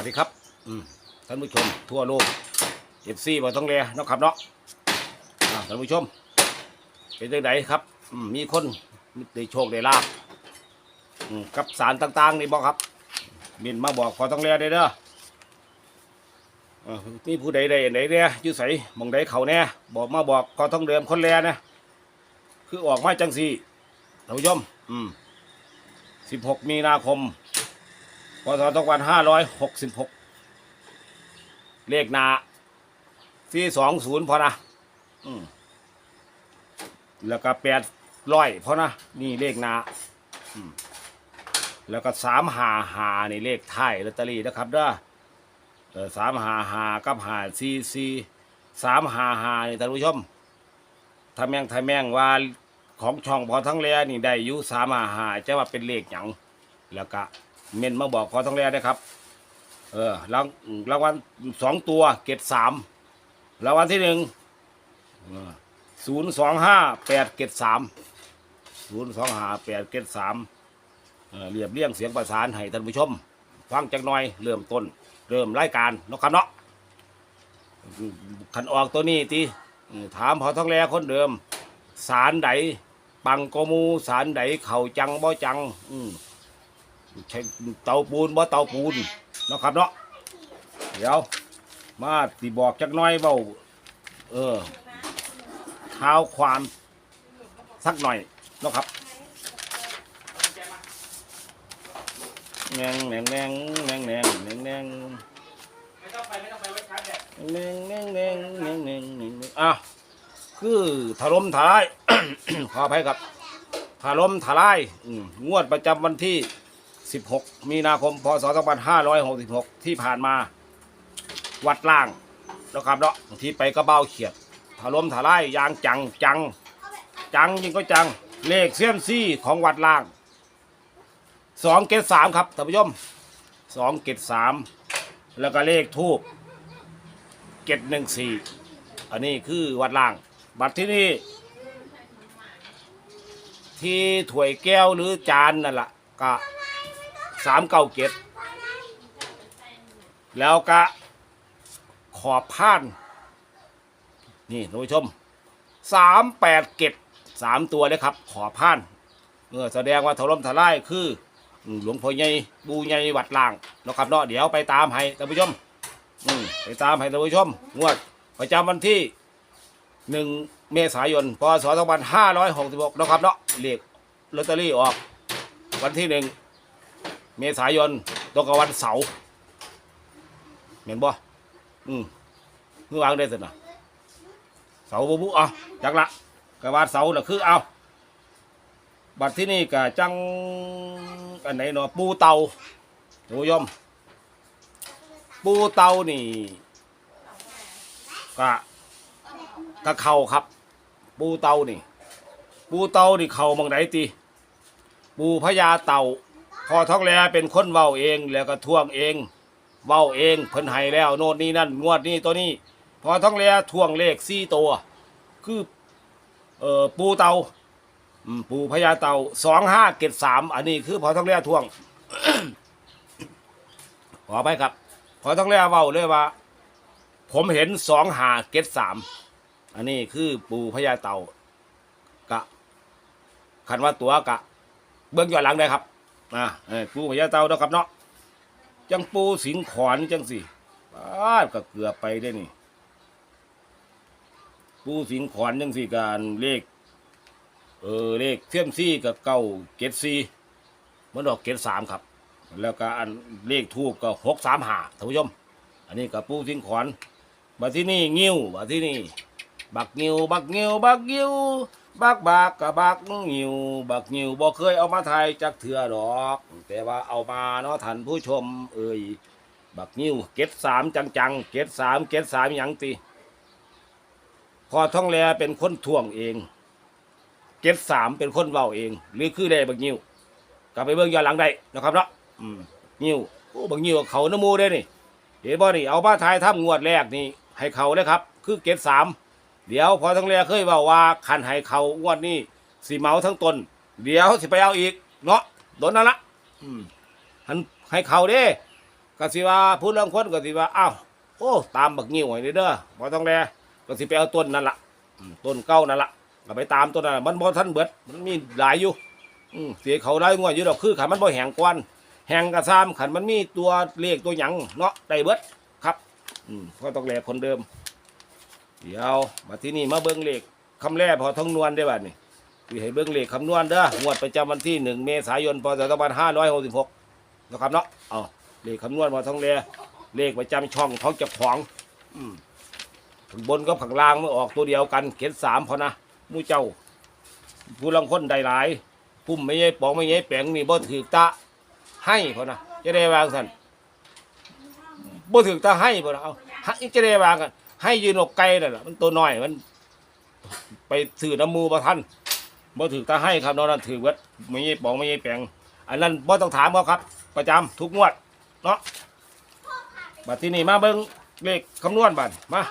สวัสดีครับอืท่านผู้ชมทั่วโลกเอฟซีมาต้องเรียนาะครับเนาะท่านผู้ชม เป็นจังไดครับอืมีคนได้โชคได้ลาบกับสารต่างๆนี่บอกครับมินมาบอกพอต้องเรียได้เด้อเออมีผู้ใดใดไหนเนี่ยอยู่ใสหมองใดเขาแน่บอกมาบอกพอต้องเดิมคนแรนะคือออกมาจังสี่ท่านผู้ชมอืมสิบหกมีนาคม พศสองพันห้าร้อยหกสิบหกเลขนาที่สองศูนย์พอนะอืมแล้วก็แปดร้อยพอนะ นี่เลขนาอืมแล้วก็สามหาหาในเลขไทยลอตเตอรี่นะครับเด้อสามหาหากับหาซีซีสามหาหานี่ท่านผู้ชมถ้าแม่งถ้าแม่งว่าของช่องพอทั้งแลนี่ได้ยู่สามหาหาจะว่าเป็นเลขหยังแล้วก็ เมนมาบอกขอต้องแรกนะครับ เออรางรางวัลสองตัวเกตสามรางวัลที่หนึ่งศูนย์สองห้าแปดเกตสามศูนย์สองห้าแปดเกตสามเรียบเรียงเสียงประสานให้ท่านผู้ชม ฟังจักหน่อยเริ่มต้น เริ่มรายการเนาะครับเนาะขันออกตัวนี้ตีถามพอท้องแรคนเดิม สารใดปังโกมูสารใดเข่าจังบ่จัง อื เตาปูนบ่เตาปูนเนาะครับเนาะเดี๋ยว มาตีบอกจักน้อยเบาเออข้าวความสักหน่อยเนาะครับแนงแนงแนงแนงแนงแนงแนงไม่ต้องไปไม่ต้องไปไว้ชาร์จแบงแนงแนงแนงแนงแนงแนงอะคือถล่มทลาย ขออภัยครับถล่มทลายอืมงวดประจำวันที่ 16 มีนาคม พศ 2566 ที่ผ่านมา วัดล่างนะครับเนาะที่ไปกระเบ้าเขียดถล่มถลายยางจังจัง จังยิงก็จัง เลขเซียมซี่ของวัดล่างสองเกตสามครับท่านผู้ชมสองเกตสามแล้วก็เลขทูบเกตหนึ่งสี่อันนี้คือวัดล่าง บัตรที่นี่ ที่ถ้วยแก้วหรือจานนั่นแหละก็ สามเก้าเกตแล้วก็ขอบผ่าน นี่ท่านผู้ชมสามแปดเกตสามตัวเลยครับ ขอบผ่านเมื่อแสดงว่าถล่มทลายคือ หลวงพ่อใหญ่บูใหญ่วัดล่างนะครับเนาะเดี๋ยวไปตามให้ท่านผู้ชมอืมไปตามให้ท่านผู้ชมงวดประจำวันที่หนึ่งเมษายนพศสองพันห้าร้อยหกสิบหกนะครับเนาะเลขลอตเตอรี่ออกวันที่หนึ่ง เมษายนตรงกับวันเสาร์เห็นบ่อืมเมื่อวางได้สินะเสาบุบุอะจักละกวันเสาน่ะคือเอาบัดที่นี่กะจังอันไหนเนาะปูเตาท่านผู้ชมปูเตานี่กะกะเข่าครับ ปูเตานี่ ปูเตานี่เข่าบางไหนตีปูพญาเต่า พอท้องแลเป็นคนเว้าเองแล้วก็ท่วงเอง เว้าเองเพิ่นให้แล้ว โน่นนี่นั่นงวดนี้ตัวนี้ พอท้องแลท่วงเลขสี่ตัว คือ เอ่อปูเตาอืมปูพญาเตาสองห้าเกตสามอันนี้คือพอท้องแลท่วง ขอไปครับ พอท้องแลเว้าเลยว่า ผมเห็นสองหาเกตสามอันนี้คือปูพญาเตากะคันว่าตัวกะ เบื้องย้อนหลังได้ครับ อ่าเออปูพญาเต่าเนาะครับเนาะจังปูสิงขอนจังสิบ้าดก็เกือบไปได้นี่ ปูสิงขอนจังสิการเลข เออเลขเทียมซี่กับเก้าเกตซีมันดอกเกตสามครับ แล้วก็อันเลขทูบก็หกสามหาท่านผู้ชม อันนี้กับปูสิงขอนมาที่นี่งิ้วมาที่นี่ บักงิ้วบักงิ้วบักงิ้ว บักบักกับบักงิว บักงิวบ่เคยเอามาไทยจักเถื่อดอก แต่ว่าเอามาเนาะท่านผู้ชม เอ่ยบักงิวเก็ดสามจังๆเก็ดสามเก็ดสามหยังตีพอท่องแลเป็นคนท่วงเอง เก็ดสามเป็นคนเว้าเอง หรือคือได้บักงิวกลับไปเบิ่งย้อนหลังได้นะครับเนาะอืมงิวโอ้บักงิวเขาน้ำมูได้นี่เห็นบ่นี่เอามาไทยทำงวดแรกนี่ให้เขาเลยครับ คือเก็ดสาม เดี๋ยวพอทั้งเรียเคยบอกว่าคันให้เขางวดนี้สีเมาทั้งตน เดี๋ยวสิไปเอาอีก เนาะโดนนั่นละอืมหันให้เขาเด้ก็สิว่าผู้ลางคนก็สิว่าอ้าวโอ้ตามบักงิ้วไว้เด้อบ่ต้องแลก็สิไปเอาต้นนั่นละต้นเก่านั่นละก็ไปตามต้นนั้นน่ะมันบ่ทันเบิด มันมีหลายอยู่อืมเสียเขาได้งวดอยู่ดอกคือขันมันบ่แหงกวนแหงกระซามขันมันมีตัวเลขตัวหยังเนาะได้เบิดครับอืมก็ต้องแลคนเดิม เดี๋ยวมาที่นี่มาเบิ่งเลขคำแรกพอท้องนวลได้บัดนี่สิให้เบิ่งเลขคำนวณเด้องวดประจำวันที่หนึ่งเมษายนพศ2566นะครับเนาะเอาเลขคำนวณพอท้องแรเลขประจำช่องท้องจับของอืมข้างบนกับข้างล่างมันออกตัวเดียวกันเขียนสามพอนะมู่เจ้า ผู้ลังคนใดหลายพุ่มไม่ใช่ปองไม่ใช่แปลงนี่บ่ถือตาให้พอนะจะได้วางสันบ่ถือตาให้พอนะเอาให้จะได้วางกัน ให้ยืนอกไกลนั่นแหละมันตัวน้อยมัน ไปถือน้ำมูบ่ทันบ่ถือตาให้ครับนอนนั่นถือวัดไม่ใช่ปองไม่ใช่แปลงอันนั้นบ่ต้องถามเขาครับ ประจำทุกงวดเนาะบัดที่นี่มาเบิ่งเลขคำนวณบัดมา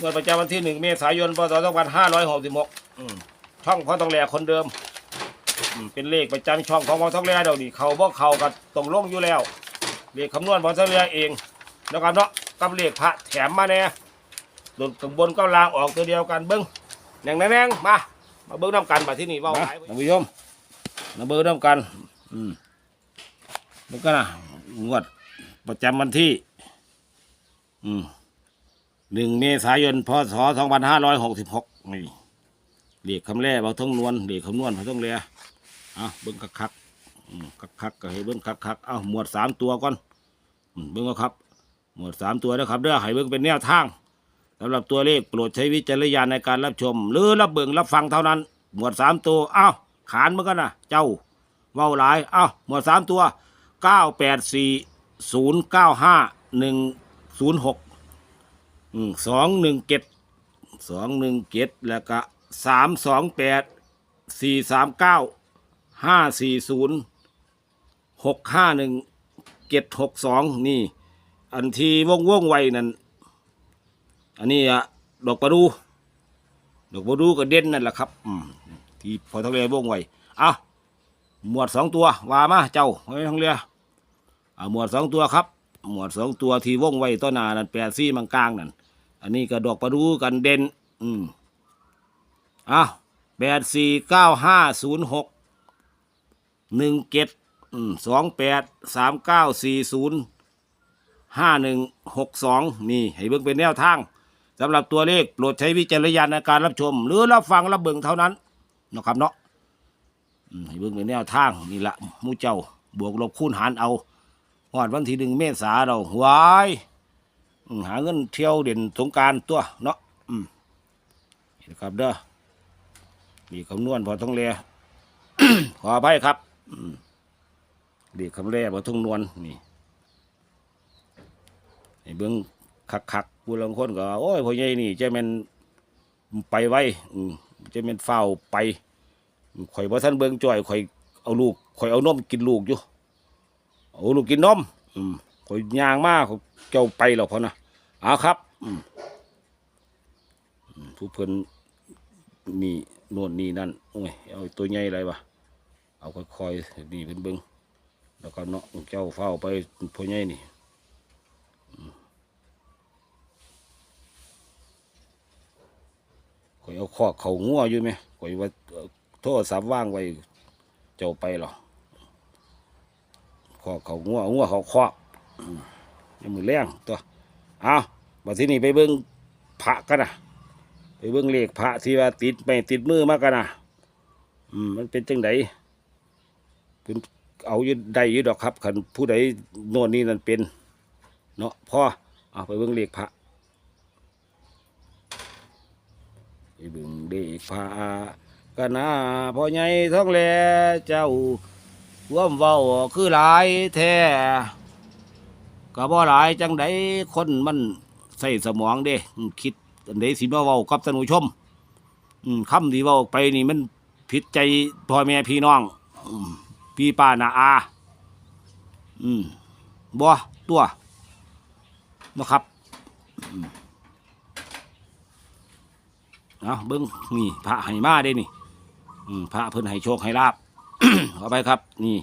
งวดประจำวันที่หนึ่งเมษายนพศ2566อืมช่องพ่อต้องแหลคนเดิมอืมเป็นเลขประจำช่องของพ่อต้องแหลเดี๋ยวนี้เขาบ่เขาก็ต้องลงอยู่แล้วเลขคำนวณพ่อต้องแหลเองนะครับเนาะกับเลขพระแถมมาแน่ โดนข้างบนก็ลางออกตัวเดียวกันเบิ้งแหน่งแหน่งๆมา มาเบิ้งน้ำกันมาที่นี่เว่าหลายท่านผู้ชมมาเบิ้งน้ำกัน อืมเบิ้งกันนะงวดประจำวันที่ อืมหนึ่งเมษายนพศสองพันห้าร้อยหกสิบหกนี่เรียกคำแร่เอาท่องนวลเรียกคำนวณเอาท่องเรียเอาเบิ้งคักคักๆอืมคักคักๆก็ให้เบิ้งคักคักๆเอาหมวดสามตัวก่อนอืมเบิ้งเอาครับ หมวดสามตัวนะครับเด้อให้เบิ้งเป็นแนวทาง สำหรับตัวเลขโปรดใช้วิจารณญาณในการรับชม หรือรับเบิ่งรับฟังเท่านั้น หมวดสามตัวอ้าวขานเหมือนกันนะเจ้าเว้าหลายอ้าวหมวดสามตัวเก้าแปดสี่ศูนย์เก้าห้าหนึ่งศูนย์หกสองหนึ่งเจ็ดสองหนึ่งเจ็ดแล้วก็สามสองแปดสี่สามเก้าห้าสี่ศูนย์หกห้าหนึ่งเจ็ดหกสองนี่ อันที่วงวงไวนั่น อันนี้อะดอกประดู ดอกประดูก็เด่นนั่นแหละครับอืมที่พอทะเลวงไว้อะหมวดสองตัวว่ามาเจ้าไว้ทางเรืออะหมวดสองตัวครับ หมวดสองตัวที่วงไว้ต้นนานั่นแปดซี่มังกลางนั่นอันนี้ก็ดอกประดูกันเด่น อืมอะแปดสี่เก้าห้าศูนย์หกหนึ่งเจ็ดสองแปดสามเก้าสี่ศูนย์ห้าหนึ่งหกสองนี่ ให้เบิ่งเป็นแนวทาง สำหรับตัวเลขโปรดใช้วิจารณญาณในการรับชม หรือรับฟังรับเบิ่งเท่านั้นนะครับเนาะอืมให้เบิ่งเป็นแนวทางนี่ละหมูเจ้าบวกลบคูณหารเอาหอดวันที่หนึ่งเมษาเราหวายอืมหาเงินเที่ยวเด่นสงกรารตัวเนาะอืมนี่นะครับเด้อมีคำนวณพอต้องเลีย ขออภัยครับอืมดีคำแร่พอต้องนวลนี่ไอ้เบิ้ง คักคักๆผู้ลางคนก็โอ้ยพ่อใหญ่นี่จะเป็นไปไว้อืมจะเป็นเฝ้าไปข่อยบ่ทันเบิ้งจ่อยข่อยเอาลูกข่อยเอานมกินลูกอยู่เอาลูกกินนมอืมข่อยย่างมากเจ้าไปแล้วพอนะเอาครับอืมผู้เพิ่นนี่โน่นนี่นั่นโอ้ยเอาตัวใหญ่อะไรวะเอาค่อยๆนี่เพิ่นเบิ้งแล้วก็เนาะเจ้าเฝ้าไปพ่อใหญ่นี่ อยเอาข้อเขางัวอยู่ไหมข่อยว่าโทรศัพท์ว่างไว้เจ้าไปหรอข้อเขางัวงัวเขาคอกอืมยังมือแรงตัวเอามาที่นี่ไปเบิ้งพระกันนะไปเบิ้งเลขพระที่ว่าติดไปติดมือมากกันนะอืมมันเป็นจังไดเพิ่นเอาอยู่ได้อยู่ดอกครับคันผู้ใดโน่นนี่นั่นเป็น เนาะพ่อเอาไปเบิ้งเลขพระ ไปเบึงเด็กพากะนาพ่อใหญ่ท้องแลเจ้าร่วมเว้าคือหลายแท้ก็บ่หลายจังไดคนมันใส่สมองเด้คิดอันใดสิมาเว้ากับท่านผู้ชมคำที่เว้าไปนี่มันผิดใจพ่อแม่พี่น้องพี่ป้านาอา อืมบ่ตัวนะครับ เอาเบิ้งนี่พระให้มาได้นี่พระเพิ่นให้โชคให้ลาบเอาไปครับ นี่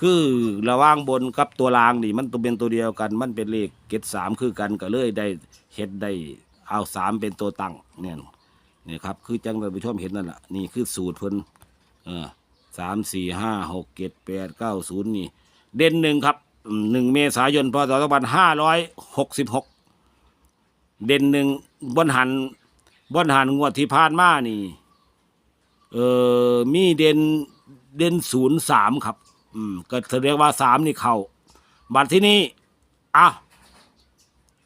คือระว่างบนกับตัวรางนี่ มันตัวเป็นตัวเดียวกัน มันเป็นเลขเกตสามคือกันก็เลยได้เฮ็ดได้เอาสามเป็นตัวตั้งเนี่ยนี่ครับ คือจังท่านผู้ชมเห็นนั่นแหละนี่คือสูตรเพิ่นเออสามสี่ห้าหกเจ็ดแปดเก้าศูนย์นี่ เด่นหนึ่งครับหนึ่งเมษายนพศสองพันห้าร้อยหกสิบหกเด่นหนึ่งบนหัน บนหันงวดที่ผ่านมานี่ เออมีเด่นเด่นศูนย์สามครับ อืม ก็แสดงว่าสามนี่เขาบัตรที่นี่อะ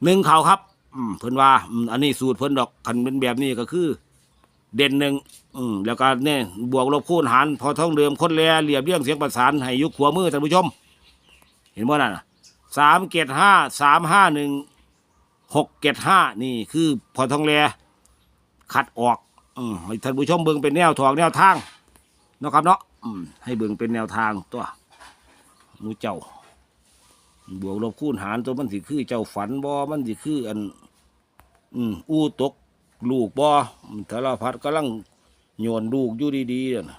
หนึ่งเข่าครับ อืมเพิ่นว่าอืมอันนี้สูตรเพิ่นดอกคันเป็นแบบนี้ก็คือ เด่นหนึ่งอืมแล้วก็เนี่ยบวกลบคูณหารพอท่องเดิมคนแลเรียบเรียงเสียงประสานให้ยุคขัวมือท่านผู้ชม เห็นบ่นั่นน่ะสามเกตห้าสามห้าหนึ่งหกเกตห้านี่คือพอท่องแล ขัดออกอให้ท่านผู้ชมเบิ่งเป็นแนวทางแนวทางนะครับเนาะให้เบิ่งเป็นแนวทางตัวหมูเจ้า บวกลบคูณหารตัวมันสิคือ เจ้าฝันบ่มันสิคืออัน อืมอู้ตกลูกบ่ธารพัดกำลังโยนลูกอยู่ดีๆนั่นน่ะ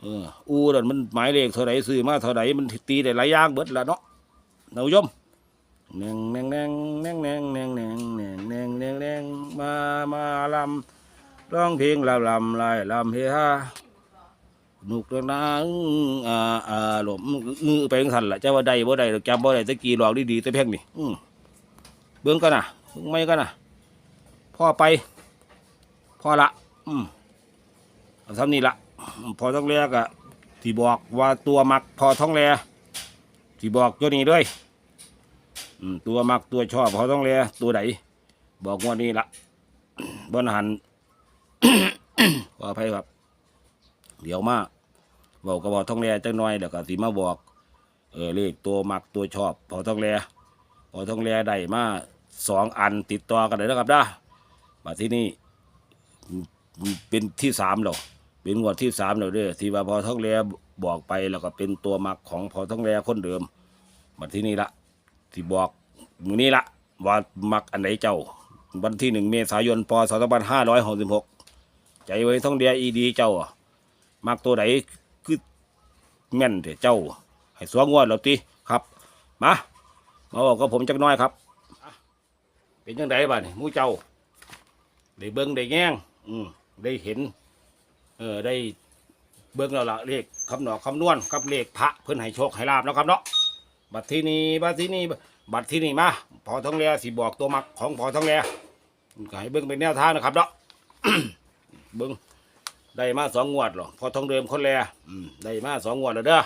เอออู้นั่นมันหมายเลขเท่าไรซื้อมาเท่าไรมันตีได้หลายอย่างเบิดละเนาะท่านผู้ชม แนงแนงแนงแนงแนงแนงแนงแนงแนงแนงแนงมามาลำร้องเพลงลำลำไล่ลำเฮฮาหนุกแล้วนะอ่าอ่าหลมมือไปจังสั่นละเจ้าว่าใดบ่ใดจำบ่ได้ตะกี้หลอกดีๆแต่เพ่งนี่อืมเบิ่งกันน่ะไม่กันน่ะพ่อไปพ่อละ อืมทำนี่ละพอท้องแรกอะที่บอกว่าตัวมักพอท้องแรที่บอกตัวนี้ด้วย อืมตัวมักตัวชอบพอท้องแรตัวไหนบอกงว่านี้ละบนหัน ขออภัยครับ เดี๋ยวมาบอกกับพอท้องแรจังน้อยเดี๋ยวก็สิมาบอก เออเลขตัวมักตัวชอบพอท้องแรพอท้องแรได้มาสองอันติดต่อกันเลยนะครับนะมาที่นี่เป็นที่สามแล้วเป็นงวดที่สามแล้วเด้อที่ว่าพอท้องแลบอกไปแล้วก็เป็นตัวมักของพอท้องแลคนเดิมมาที่นี่ละ ที่บอกมือนี้ละว่ามักอันไหนเจ้า วันที่หนึ่งเมษายนพศสองพันห้าร้อยหกสิบหกใจไว้ท้องเดียอีดีเจ้ามักตัวไหนคือแม่นเถอะเจ้า ให้สวงวดแล้วตีครับมามาบอกกับผมจักน้อยครับเป็นยังไงบ้านมูเจ้าได้เบิ้งได้แง่งอืมได้เห็น เออได้เบิ้งแล้วละเลขคำหนอคำนวณกับเลขพระเพื่อนให้โชคให้ลาบนะครับเนาะ บัตรที่นี่บัตรที่นี่บัตรที่นี่มาพอท้องแลสิบอกตัวมักของพอท้องแลก็ให้เบิ้งเป็นแนวทางนะครับเนาะเบิ้งได้มาสองงวดหรอพอท้องเดิมคนแลอืมได้มาสองงวดแล้วเด้อ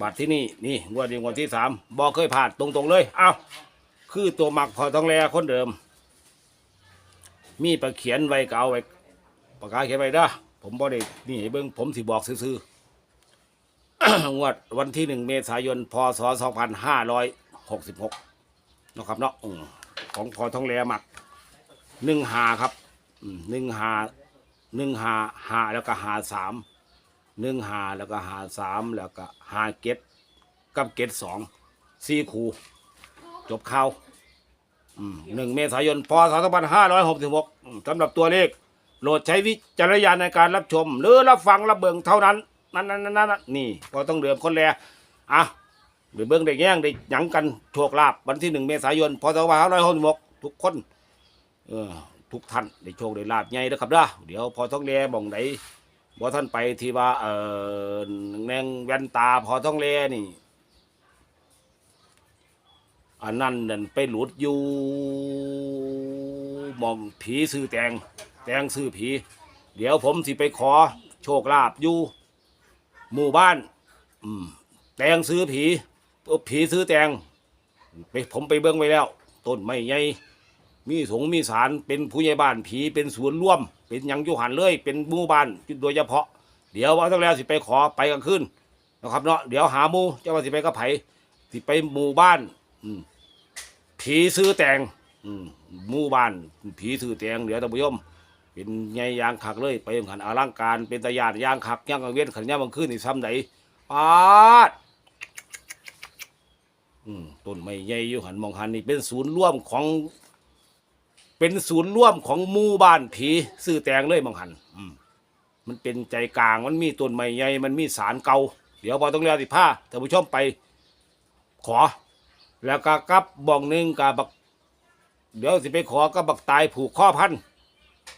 บัตรที่นี่นี่งวดนี้งวดที่สามบอกเคยผ่านตรงๆเลยเอาคือตัวมักพอท้องแลคนเดิม มีประเขียนไว้ก็เอาไว้ปากกาเขียนไว้เด้อผมบ่ได้นี่ให้เบิ่งผมสิบอกซื่อ งวดวันที่หนึ่งเมษายนพศสองพันห้าร้อยหกสิบหกนะครับเนาะของพอท้องแรมักหนึ่งหาครับหนึ่งหาหนึ่งหาหาแล้วก็หาสามหนึ่งหาแล้วก็หาสามแล้วก็หาเก็ดกับเก็ดสองสี่คูจบข่าวหนึ่งเมษายนพศสองพันห้าร้อยหกสิบหกสำหรับตัวเลขโหลดใช้วิจารณญาณในการรับชม หรือรับฟังรับเบิงเท่านั้น นั่นนั่นนั่นนนี่ก็ต้องเดือมคนแลอะไปเบิ่งได้แย่งได้หยังกันโชคลาภวันที่หนึ่งเมษายนพศสองพันห้าร้อยหกสิบหกทุกคนเออทุกท่านได้โชคได้ลาบใหญ่นะครับเด้อเดี๋ยวพอท้องแลบ่องไหนบ่ท่านไปที่ว่าเออแนงแว่นตาพอท้องแลนี่อันนั้นนั่นไปหลุดอยู่มองผีซื้อแตงแตงซื้อผี เดี๋ยวผมสิไปขอโชคลาภอยู่ หมู่บ้าน อืม แตงซื้อผีผีซื้อแตงไปผมไปเบิ้งไว้แล้ว ต้นไม้ใหญ่มีสงมีสารเป็นผู้ใหญ่บ้านผีเป็นศูนร่วม เป็นยังยุหันเลย เป็นหมู่บ้านโดยเฉพาะ เดี๋ยวว่าต้งแล้วสิไปขอไปกลางคืนนะครับเนาะเดี๋ยวหาหมู่เจ้าว่าสิไปกับไผสิไปหมู่บ้าน อืมผีซื้อแตงอืมหมู่บ้านผีซื้อแตงเดี๋ยวท่านผู้ชม เป็นไงยางขักเลย ไปขันอลังการเป็นตะยานยางขักย่างกังเวียนขันย่างบังคืนนี่ซ้ำไหนปาดอืมต้นไม้ใหญ่อยู่หันมองหันนี่เป็นศูนย์ร่วมของ เป็นศูนย์ร่วมของหมู่บ้านผีซื้อแตงเลยมองหัน อืมมันเป็นใจกลางมันมีต้นไม้ใหญ่มันมีสารเก่าดี๋ยวพอต้องเรียนสิผ้าท่านผู้ชมไป ขอ แล้วก็กับบ่องหนึ่งกับบัก เดี๋ยวสิไปขอก็บักตายผูกข้อพัน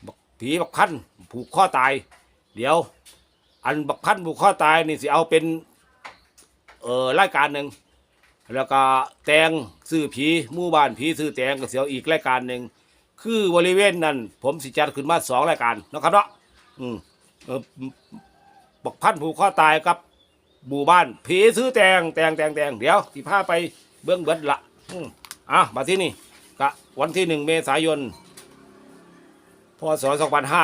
บัก ผีบักพันผูกข้อตาย เดี๋ยว อันบักพันผูกข้อตายนี่สิเอาเป็นเออรายการหนึ่งแล้วก็แตงซื้อผีหมู่บ้านผีซื้อแตงก็เสียวอีกรายการหนึ่งคือบริเวณนั้น ผมสิจัดขึ้นมาสองรายการนะครับเนาะอืมเออบักพันผูกข้อตายกับหมู่บ้านผีซื้อแตงแตงแตงแตงเดี๋ยวสิพาไปเบื้องเบิดละอืมอะมาที่นี่กะวันที่หนึ่งเมษายน พศ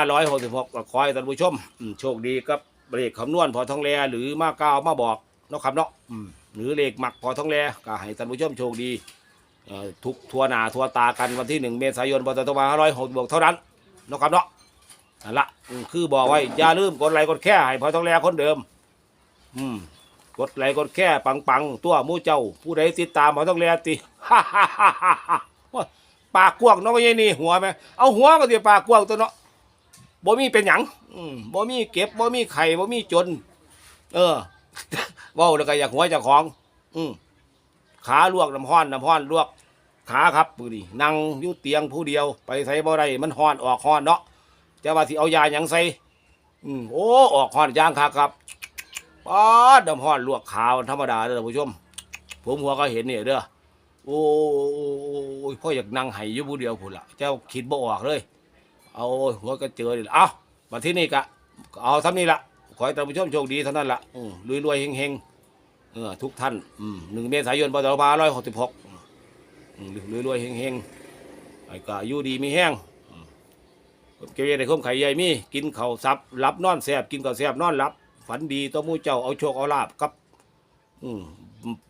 2566ก็ขอให้ท่านผู้ชมอืมโชคดีกับเลขคำนวณพอทองแลหรือมาก้าวมาบอกเนาะครับเนาะอืมหรือเลขหมักพอทองแลก็ให้ท่านผู้ชมโชคดีเอ่อทุกทัวหนาทัวตากันวันที่หนึ่งเมษายนพศ2566เท่านั้นเนาะครับเนาะนั่นละอืมคือบอกไว้อย่าลืมกดไลค์กดแค่ให้พอทองแลคนเดิม อืม กดไลค์กดแค่ปังปังๆตัวหมู่เจ้า ผู้ใดติดตามพอทองแลติ ฮ่าฮ่าฮ่าฮ่า ปากกว้างเนาะก็ยัยนี่หัวไหมเอาหัวก็สิปากกว้างตัวเนาะบ่มีเป็นหยังอืมบ่มีเก็บบ่มีไข่บ่มีจน เออเว้าแล้วก็อยากหัวจ้าของ อืมขาลวกน้ำห้อนน้ำห้อนลวก ขาครับปืนี่นั่งอยู่เตียงผู้เดียว ไปใส่บ่ได้มันห้อนออกห้อนเนาะจะว่าสิเอายาหยังใส่อืมโอ้ออกห้อนยางคักครับป๊าดน้ำห้อนลวกขาวธรรมดาเด้อท่านผู้ชม ผมหัวก็เห็นเนี่ยเด้อ โอ้ยพ่ออยากนั่งไห้อยู่ผู้เดียวพุ่นละเจ้าคิดบ่ออกเลย เอาหัวก็เจอนี่ล่ะเอามาที่นี่กะเอาทำนี่ละขอให้ท่านผู้ชมโชคดีเท่านั้นละอืมรวยๆเฮงเออทุกท่านหนึ่งเมษายนพศสองพันร้อยหกสิบหกรวยๆเฮงๆไอ้ก็อยู่ดีมีแห้งเกลียได้ข้มไข่ใหญ่มีกินข้าวซับรับนอนแสบกินข้าวแสบนอนรับ ฝันดีตัวมูเจ้าเอาโชคเอาลาบกับ อืม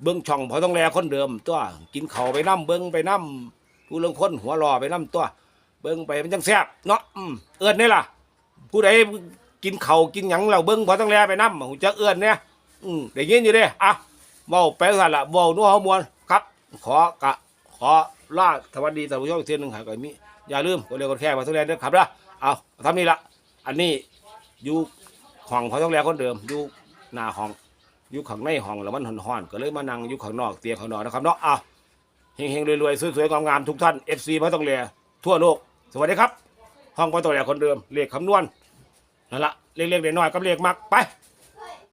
เบิ้งช่องพอต้องแลคนเดิมตัวกินเข่าไปน้ำเบิ้งไปน้ำผู้เรื่องคนหัวรอไปน้ำตัว เบิ้งไปมันจังแซ่บเนาะเอื้อนนี่ล่ะ ผู้ใดกินเข่ากินหยังเราเบิ้งพอต้องแลไปน้ำหูจะเอื้อนเนี่ยอืมได้ยินอยู่เด้อะเว้าไปสั่นละเว้านัวหัวมวลครับ ขอกะขอลาสวัสดีท่านผู้ชมอีกเทียหนึ่งหายก่อนมีอย่าลืมกดเร็วกดแค่มาต้องแลด้วยครับนะเอาทำนี่ละอันนี้อยู่ห้องพอต้องแลคนเดิมอยู่หน้าห้อง อยู่ข้างในห้องแล้วมันห่อนๆก็เลยมานั่งอยู่ข้างนอกเตียงข้างนอกนะครับเนาะอ้าเฮงๆรวยๆสวยๆงามๆทุกท่าน FC พระต้องเรียทั่วโลก สวัสดีครับ ห้องพระต้องเลียคนเดิมเลขคำนวณนั่นละเลขๆน้อยๆกับเลขมักไป